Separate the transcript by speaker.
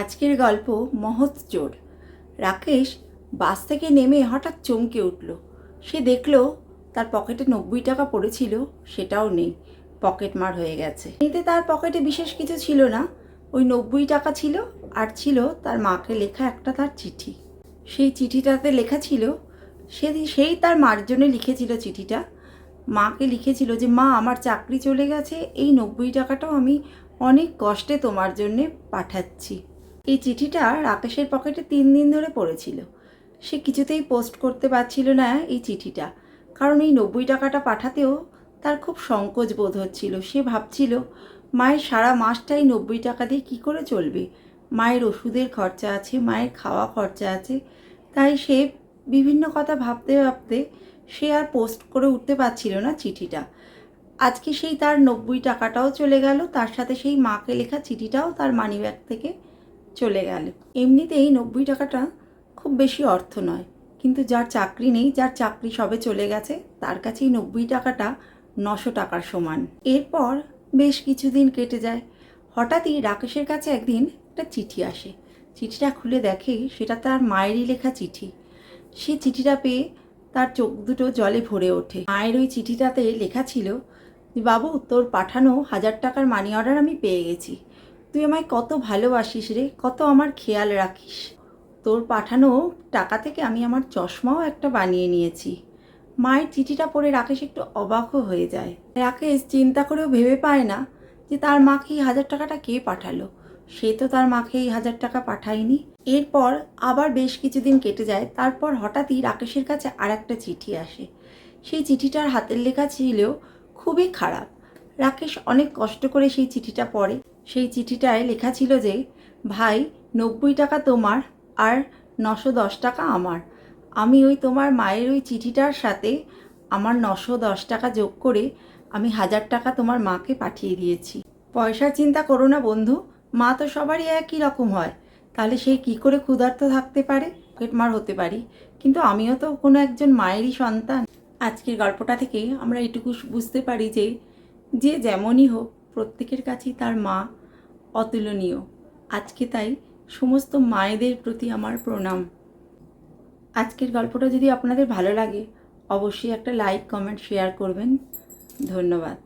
Speaker 1: আজকের গল্প মহৎ চোর। রাকেশ বাস থেকে নেমে হঠাৎ চমকে উঠল। সে দেখল তার পকেটে নব্বই টাকা পড়েছিল, সেটাও নেই। পকেট মার হয়ে গেছে। এতে তার পকেটে বিশেষ কিছু ছিল না। ওই নব্বই টাকা ছিল আর ছিল তার মাকে লেখা একটা তার চিঠি। সেই চিঠিটাতে লেখা ছিল, সে সেই তার মার জন্য লিখেছিল চিঠিটা। মাকে লিখেছিল যে, মা, আমার চাকরি চলে গেছে, এই নব্বই টাকাটাও আমি অনেক কষ্টে তোমার জন্যে পাঠাচ্ছি। এই চিঠিটা রাকেশের পকেটে তিন দিন ধরে পড়েছিল। সে কিছুতেই পোস্ট করতে পারছিল না এই চিঠিটা। কারণ এই নব্বই টাকাটা পাঠাতেও তার খুব সংকোচ বোধ হচ্ছিল। সে ভাবছিল, মায়ের সারা মাসটাই নব্বই টাকা দিয়ে কী করে চলবে? মায়ের ওষুধের খরচা আছে, মায়ের খাওয়া খরচা আছে। তাই সে বিভিন্ন কথা ভাবতে ভাবতে সে আর পোস্ট করে উঠতে পারছিল না চিঠিটা। আজকে সেই তার নব্বই টাকাটাও চলে গেল, তার সাথে সেই মাকে লেখা চিঠিটাও তার মানিব্যাগ থেকে চলে গেল। এমনিতেই নব্বই টাকাটা খুব বেশি অর্থ নয়। কিন্তু যার চাকরি নেই, যার চাকরি সবে চলে গেছে, তার কাছেই নব্বই টাকাটা নশো টাকার সমান। এরপর বেশ কিছুদিন কেটে যায়। হঠাৎই রাকেশের কাছে একদিন একটা চিঠি আসে। চিঠিটা খুলে দেখে সেটা তার মায়েরই লেখা চিঠি। সে চিঠিটা পেয়ে তার চোখ দুটো জলে ভরে ওঠে। মায়ের ওই চিঠিটাতে লেখা ছিল, বাবু, তোর পাঠানো হাজার টাকার মানি অর্ডার আমি পেয়ে গেছি। তুই আমায় কত ভালোবাসিস রে, কত আমার খেয়াল রাখিস। তোর পাঠানো টাকা থেকে আমি আমার চশমাও একটা বানিয়ে নিয়েছি। মায়ের চিঠিটা পড়ে রাকেশ একটু অবাকও হয়ে যায়। রাকেশ চিন্তা করেও ভেবে পায় না যে তার মাকে এই হাজার টাকাটা কে পাঠালো। সে তো তার মাকে এই হাজার টাকা পাঠায়নি। এরপর আবার বেশ কিছুদিন কেটে যায়, তারপর হঠাৎই রাকেশের কাছে আর একটা চিঠি আসে। সেই চিঠিটার হাতের লেখা ছিল খুবই খারাপ। রাকেশ অনেক কষ্ট করে সেই চিঠিটা পড়ে। সেই চিঠিটায় লেখা ছিল যে, ভাই, নব্বই টাকা তোমার আর নশো দশ টাকা আমার। আমি ওই তোমার মায়ের ওই চিঠিটার সাথে আমার নশো দশ টাকা যোগ করে আমি হাজার টাকা তোমার মাকে পাঠিয়ে দিয়েছি। পয়সার চিন্তা করো না বন্ধু, মা তো সবারই একই রকম হয়। তাহলে সে কি করে ক্ষুধার্ত থাকতে পারে? পেটমার হতে পারি। কিন্তু আমিও তো কোনো একজন মায়েরই সন্তান। আজকের গল্পটা থেকে আমরা এটুকু বুঝতে পারি যে যে যেমনই হোক প্রত্যেকের কাছেই তার মা অতুলনীয়। আজকে তাই সমস্ত মায়েদের প্রতি আমার প্রণাম। আজকের গল্পটা যদি আপনাদের ভালো লাগে, অবশ্যই একটা লাইক, কমেন্ট, শেয়ার করবেন। ধন্যবাদ।